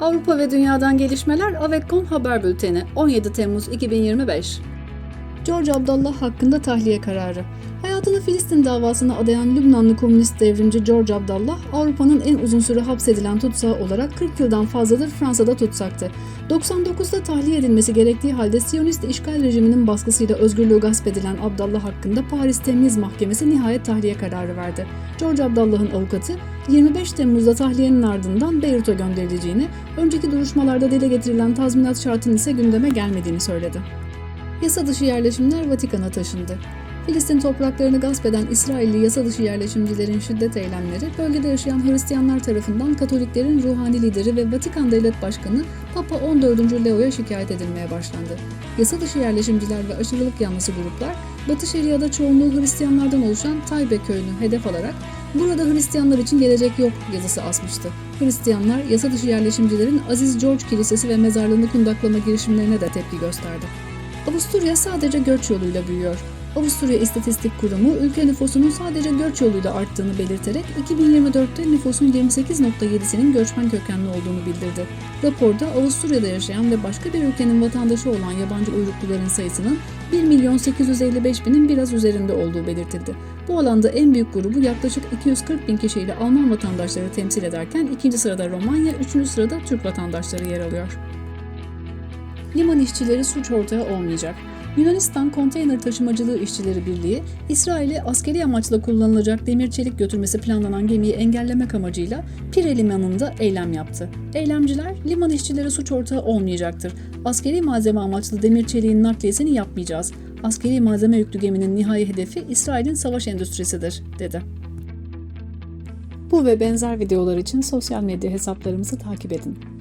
Avrupa ve Dünya'dan gelişmeler Avekon Haber Bülteni 17 Temmuz 2025 George Abdallah hakkında tahliye kararı. Hayatını Filistin davasına adayan Lübnanlı komünist devrimci George Abdallah, Avrupa'nın en uzun süre hapsedilen tutsağı olarak 40 yıldan fazladır Fransa'da tutsaktı. 99'da tahliye edilmesi gerektiği halde Siyonist işgal rejiminin baskısıyla özgürlüğü gasp edilen Abdallah hakkında Paris Temyiz Mahkemesi nihayet tahliye kararı verdi. George Abdallah'ın avukatı 25 Temmuz'da tahliyenin ardından Beyrut'a gönderileceğini, önceki duruşmalarda dile getirilen tazminat şartının ise gündeme gelmediğini söyledi. Yasa dışı yerleşimler Vatikan'a taşındı. Filistin topraklarını gasp eden İsrailli yasa dışı yerleşimcilerin şiddet eylemleri, bölgede yaşayan Hristiyanlar tarafından Katoliklerin ruhani lideri ve Vatikan Devlet Başkanı Papa 14. Leo'ya şikayet edilmeye başlandı. Yasa dışı yerleşimciler ve aşırılık yanlısı gruplar, Batı Şeria'da çoğunluğu Hristiyanlardan oluşan Taybe köyünü hedef alarak Burada Hristiyanlar için gelecek yok yazısı asmıştı. Hristiyanlar yasa dışı yerleşimcilerin Aziz George Kilisesi ve mezarlığını kundaklama girişimlerine de tepki gösterdi. Avusturya sadece göç yoluyla büyüyor. Avusturya İstatistik Kurumu ülke nüfusunun sadece göç yoluyla arttığını belirterek 2024'te nüfusun 28.7'sinin göçmen kökenli olduğunu bildirdi. Raporda Avusturya'da yaşayan ve başka bir ülkenin vatandaşı olan yabancı uyrukluların sayısının 1 milyon 855 binin biraz üzerinde olduğu belirtildi. Bu alanda en büyük grubu yaklaşık 240 bin kişiyle Alman vatandaşları temsil ederken ikinci sırada Romanya, üçüncü sırada Türk vatandaşları yer alıyor. Liman işçileri suç ortağı olmayacak. Yunanistan Konteyner Taşımacılığı İşçileri Birliği, İsrail'e askeri amaçla kullanılacak demir çelik götürmesi planlanan gemiyi engellemek amacıyla Pire Limanı'nda eylem yaptı. Eylemciler, liman işçileri suç ortağı olmayacaktır. Askeri malzeme amaçlı demir çeliğin nakliyesini yapmayacağız. Askeri malzeme yüklü geminin nihai hedefi İsrail'in savaş endüstrisidir, dedi. Bu ve benzer videolar için sosyal medya hesaplarımızı takip edin.